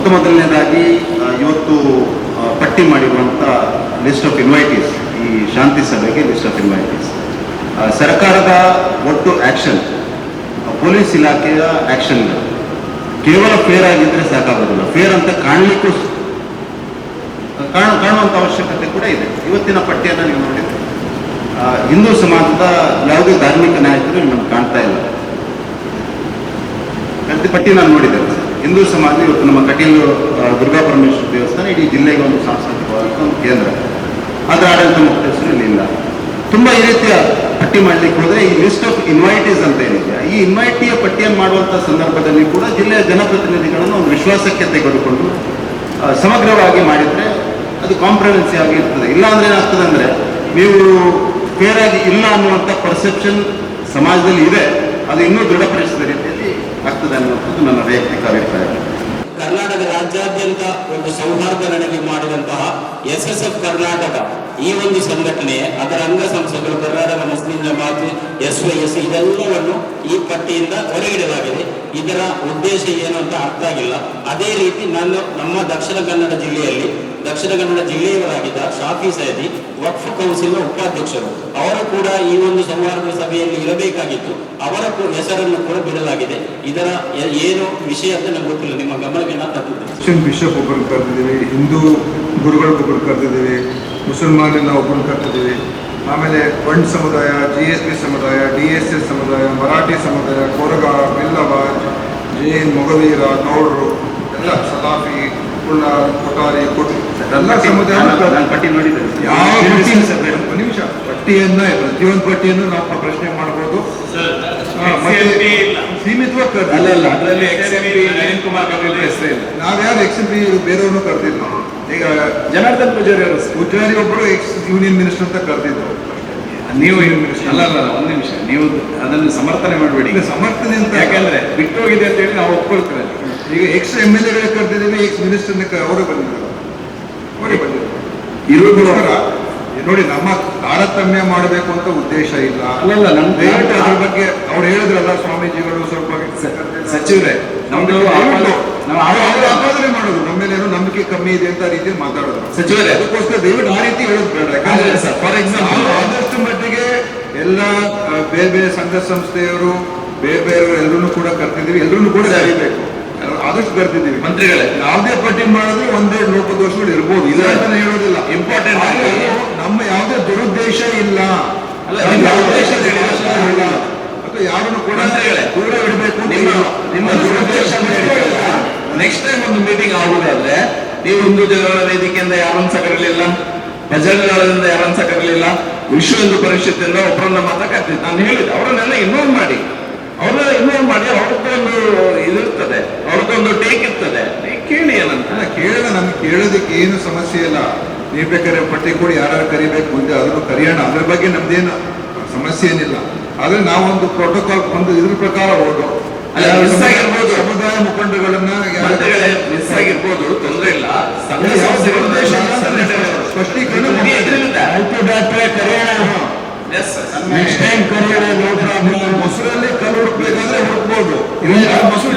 ಮೊತ್ತ ಮೊದಲನೇದಾಗಿ ಇವತ್ತು ಪಟ್ಟಿ ಮಾಡಿರುವಂಥ ಲಿಸ್ಟ್ ಆಫ್ ಇನ್ವೈಟೀಸ್, ಈ ಶಾಂತಿ ಸಭೆಗೆ ಲಿಸ್ಟ್ ಆಫ್ ಇನ್ವೈಟೀಸ್. ಸರ್ಕಾರದ ಒಟ್ಟು ಆ್ಯಕ್ಷನ್ ಪೊಲೀಸ್ ಇಲಾಖೆಯ ಆಕ್ಷನ್ ಕೇವಲ ಫೇರ್ ಆಗಿದ್ದರೆ ಸಾಕಾಗೋದಿಲ್ಲ. ಫೇರ್ ಅಂತ ಕಾಣಲಿಕ್ಕೂ ಕಾಣ ಕಾಣುವಂಥ ಅವಶ್ಯಕತೆ ಕೂಡ ಇದೆ. ಇವತ್ತಿನ ಪಟ್ಟಿಯನ್ನು ನೀವು ನೋಡಿದ್ರೆ ಹಿಂದೂ ಸಮಾಜದ ಯಾವುದೇ ಧಾರ್ಮಿಕ ನಾಯಕರು ನಮ್ಗೆ ಕಾಣ್ತಾ ಇಲ್ಲ. ಪಟ್ಟಿ ನಾನು ನೋಡಿದ್ದೇನೆ. ಹಿಂದೂ ಸಮಾಜ ಇವತ್ತು ನಮ್ಮ ಕಟೀಲು ದುರ್ಗಾ ಪರಮೇಶ್ವರ ದೇವಸ್ಥಾನ ಇಡೀ ಜಿಲ್ಲೆಗೆ ಒಂದು ಸಾಂಸ್ಕೃತಿಕವಾದ ಒಂದು ಕೇಂದ್ರ. ಅದರ ಆಡಳಿತ ಮುಖ್ಯಸ್ಥರು ಇಲ್ಲಿ ಇಲ್ಲ ತುಂಬ ಈ ರೀತಿಯ ಪಟ್ಟಿ ಮಾಡಲಿಕ್ಕೆ ಹೋದರೆ ಈ ಲಿಸ್ಟ್ ಆಫ್ ಇನ್ವೈಟೀಸ್ ಅಂತ ಏನಿದೆ, ಈ ಇನ್ವೈಟಿಯ ಪಟ್ಟಿಯನ್ನು ಮಾಡುವಂಥ ಸಂದರ್ಭದಲ್ಲಿ ಕೂಡ ಜಿಲ್ಲೆಯ ಜನಪ್ರತಿನಿಧಿಗಳನ್ನು ಒಂದು ವಿಶ್ವಾಸಕ್ಕೆ ತೆಗೆದುಕೊಂಡು ಸಮಗ್ರವಾಗಿ ಮಾಡಿದರೆ ಅದು ಕಾಂಪ್ರಹೆನ್ಸಿ ಆಗಿ ಇರ್ತದೆ. ಇಲ್ಲ ಅಂದ್ರೆ ಏನಾಗ್ತದೆ ಅಂದರೆ, ನೀವು ಫೇರ್ ಆಗಿ ಇಲ್ಲ ಅನ್ನುವಂಥ ಪರ್ಸೆಪ್ಷನ್ ಸಮಾಜದಲ್ಲಿ ಇದೆ. ಅದು ಇನ್ನೂ ದೃಢಪಡಿಸಿದ ರೀತಿಯಲ್ಲಿ ಆಗ್ತದೆ ಅನ್ನುವಂಥದ್ದು ನನ್ನ ವೈಯಕ್ತಿಕ ಅಭಿಪ್ರಾಯ. ಕರ್ನಾಟಕ ರಾಜ್ಯಾದ್ಯಂತ ಒಂದು ಸೌಹಾರ್ದ ನಡೆಗೆ ಮಾಡಿದಂತಹ ಎಸ್ ಎಸ್ ಎಫ್ ಕರ್ನಾಟಕ ಈ ಒಂದು ಸಂಘಟನೆ, ಅದರ ಅಂಗ ಸಂಸ್ಥೆಗಳು, Karnataka Muslim Jamaat, S Y S, ಇದೆಲ್ಲವನ್ನು ಈ ಪಟ್ಟಿಯಿಂದ ಹೊರಗಿಡಲಾಗಿದೆ. ಇದರ ಉದ್ದೇಶ ಏನು ಅಂತ ಅರ್ಥ ಆಗಿಲ್ಲ. ಅದೇ ರೀತಿ ನಾನು ನಮ್ಮ ದಕ್ಷಿಣ ಕನ್ನಡ ಜಿಲ್ಲೆಯಲ್ಲಿ ದಕ್ಷಿಣ ಕನ್ನಡ ಜಿಲ್ಲೆಯವರಾಗಿದ್ದ ಶಾಫಿ ಸೈದಿ, ವಕ್ಫ್ ಕೌನ್ಸಿಲ್ನ ಉಪಾಧ್ಯಕ್ಷರು. ಅವರು ಕೂಡ ಈ ಒಂದು ಸಂವಾದದ ಸಭೆಯಲ್ಲಿ ಇರಬೇಕಾಗಿತ್ತು. ಅವರ ಹೆಸರನ್ನು ಕೂಡ ಬಿಡಲಾಗಿದೆ. ಇದರ ಏನು ವಿಷಯ ಅಂತ ನಂಗೆ ಗೊತ್ತಿಲ್ಲ. ನಿಮ್ಮ ಗಮನಕ್ಕೆ ನಾನು ತಪ್ಪಿದ್ದೇನೆ ಕ್ರಿಶ್ಚಿಯನ್ ಬಿಷಪ್ ಒಬ್ಬರು ಹಿಂದೂ ಗುರುಗಳಿಗೊಬ್ಬರು ಕರೆದಿದ್ದೀವಿ ಮುಸಲ್ಮಾನನ್ನ ಒಬ್ಬರು ಕರ್ತಿದ್ದೀವಿ ಆಮೇಲೆ ಬಂಡ್ ಸಮುದಾಯ ಜಿ ಎಸ್ ಬಿ ಸಮುದಾಯ ಡಿ ಎಸ್ ಎಸ್ ಸಮುದಾಯ ಮರಾಠಿ ಸಮುದಾಯ ಕೊರಗ ಬಿಲ್ಲವ ಜೈನ್ ಮೊಗವೀರ ಗೌಡರು ಎಲ್ಲ ಸಲಾಫಿ ಕುಳ್ಳಾರ್ ಕೊಟಾರಿ ಕೊಟ್ಟು ಎಲ್ಲ ಸಮುದಾಯ ಪಟ್ಟಿ ಯಾವ ನಿಮಿಷ. ಪಟ್ಟಿಯನ್ನ ಪ್ರತಿಯೊಂದು ಪಟ್ಟಿಯನ್ನು ನಾವು ಪ್ರಶ್ನೆ ಮಾಡಬಹುದು ಸೀಮಿತವಾಗಿ ಅಲ್ಲ ಅಲ್ಲ ಅದರಲ್ಲಿ ನಾವ್ಯಾರು ಎಕ್ಸ್ ಪಿ ಬೇರೆಯವ್ರನ್ನು ಕರೆದಿಲ್ಲ. ಈಗ ಜನಾರ್ದನ್ ಪೂಜಾರಿ ಅವರು. ಪೂಜಾರಿ ಒಬ್ಬರು ಎಕ್ಸ್ ಯೂನಿಯನ್ ಮಿನಿಸ್ಟರ್ ಅಂತ ಕರೆದಿದ್ರು. ನೀವು ಅಲ್ಲ ಅಲ್ಲ ಒಂದು ನಿಮಿಷ. ನೀವು ಅದನ್ನು ಸಮರ್ಥನೆ ಮಾಡಬೇಡಿ. ಈಗ ಸಮರ್ಥನೆ ಅಂತ ಯಾಕಂದ್ರೆ ಬಿಟ್ಟೋಗಿದೆ ಅಂತ ಹೇಳಿ ನಾವು ಒಪ್ಕೊಳ್ತೇವೆ. ಈಗ ಎಕ್ಸ್ ಎಂ ಎಲ್ ಎ ಕರೆದಿದ್ದೀವಿ ಎಕ್ಸ್ ಮಿನಿಸ್ಟರ್ನ ಅವರೇ ಬಂದಿದ್ದಾರೆ. ಅವರೇ ಬಂದಿದ್ದಾರೆ. ಇರುವುದರ ನೋಡಿ ನಮ್ಮ ತಾರತಮ್ಯ ಮಾಡಬೇಕು ಅಂತ ಉದ್ದೇಶ ಇಲ್ಲ. ಅಲ್ಲಲ್ಲ ನಮ್ದು ದಯವಿಟ್ಟು ಅದ್ರ ಬಗ್ಗೆ ಅವ್ರು ಹೇಳಿದ್ರಲ್ಲ ಸ್ವಾಮೀಜಿಗಳು ಸ್ವಲ್ಪ ಸಚಿವರೇ ನಮ್ದು ಆಪಾದನೆ ಮಾಡೋದು. ನಮ್ಮ ಮೇಲೆ ಏನೋ ನಂಬಿಕೆ ಕಮ್ಮಿ ಇದೆ ಅಂತ ರೀತಿ ಮಾತಾಡೋದು. ಸಚಿವರೇ. ಅದಕ್ಕೋಸ್ಕರ ದಯವಿಟ್ಟು ಆ ರೀತಿ ಹೇಳೋದು ಬೇಡ. ಯಾಕಂದ್ರೆ ಫಾರ್ ನಾವು ಆದಷ್ಟು ಮಟ್ಟಿಗೆ ಎಲ್ಲ ಬೇರೆ ಬೇರೆ ಸಂಘ ಸಂಸ್ಥೆಯವರು ಬೇರೆ ಬೇರೆ ಎಲ್ಲರೂ ಕೂಡ ಕರ್ತಿದ್ದೀವಿ ಎಲ್ಲರೂ ಕೂಡ ಸರಿ. ಕರಿಬೇಕು. ಆದಷ್ಟು ಕರ್ತಿದ್ದೀವಿ ಮಂತ್ರಿಗಳೇ. ಯಾವುದೇ ಪಟ್ಟಿ ಮಾಡಿದ್ರೆ ಒಂದೇ ಲೋಪದೋಷಗಳು ಇರ್ಬೋದು. ಇಲ್ಲ ಅಂತ ಹೇಳೋದಿಲ್ಲ. Important ಆಗಿ- ಆದ್ರೆ ನಮ್ಮ ಯಾವುದೇ ದುರುದ್ದೇಶ ಇಲ್ಲ ಅಲ್ಲ, ನಮ್ಮ ನಿಮ್ಮ ಯಾವುದೇ ಉದ್ದೇಶ ದುರುದ್ದೇಶ ಇಲ್ಲ ಅಥವಾ ಯಾರನ್ನು ಕೂಡ ಮಂತ್ರಿಗಳೇ, ದೂರ ಇಡಬೇಕು ಅಂತ ನಿಮ್ಮ ಇಲ್ಲ. ನಿಮ್ಮ ನಮ್ಮ ದುರುದ್ದೇಶ ನೆಕ್ಸ್ಟ್ ಟೈಮ್ ಒಂದು ಮೀಟಿಂಗ್ ಆಗುದಾದ್ರೆ, ನೀವು ಹಿಂದೂ ಜನಗಳ ವೇದಿಕೆಯಿಂದ ಯಾರನ್ನ ಸಕರಲಿಲ್ಲ ಕರೀಲಿಲ್ಲ ಯಾರನ್ನ ಸಕರಲಿಲ್ಲ ವಿಶ್ವ ಹಿಂದೂ ಪರಿಷತ್ತಿಂದ ಒಬ್ಬರನ್ನ ಮಾತ್ರ ನಾನು ಹೇಳಿದೆ, ಅವರನ್ನೆಲ್ಲ ಇನ್ವಾಲ್ವ್ ಮಾಡಿ. ಅವ್ರನ್ನ ಇನ್ವಾಲ್ವ್ ಮಾಡಿ, ಅವ್ರದ್ದೊಂದು ಇದಿರ್ತದೆ, ಅವ್ರದ್ದೊಂದು ಟೇಕ್ ಇರ್ತದೆ. ಕೇಳಿ ಏನಂತ ಕೇಳೋಣ ನಮ್ಗೆ ಕೇಳೋದಕ್ಕೆ ಏನು ಸಮಸ್ಯೆ ಇಲ್ಲ. ನೀವು ಬೇಕಾದ್ರೆ ಪಟ್ಟಿ ಕೊಡಿ ಯಾರು ಕರಿಬೇಕು ಮುಂದೆ ಅದನ್ನು ಕರೆಯೋಣ. ಅದ್ರ ಬಗ್ಗೆ ನಮ್ದೇನು ಸಮಸ್ಯೆ ಏನಿಲ್ಲ. ಆದ್ರೆ ನಾವೊಂದು ಪ್ರೋಟೋಕಾಲ್ ಒಂದು ಇದ್ರ ಪ್ರಕಾರ ಹೋದು miss ಆಗಿರ್ಬೋದು. ಸಮುದಾಯ ಮುಖಂಡಗಳನ್ನ ಮಿಸ್ ಆಗಿರ್ಬೋದು. ತೊಂದರೆ ಇಲ್ಲ. ಸಂಘ ಸಂಸ್ಥೆಗಳು ಮೊಸರಲ್ಲಿ ಕಲ್ಲು ಹುಡುಕ್ಬೇಕಾದ್ರೆ ಹುಡುಕ್ಬೋದು. ಇಲ್ಲ ಮೊಸರು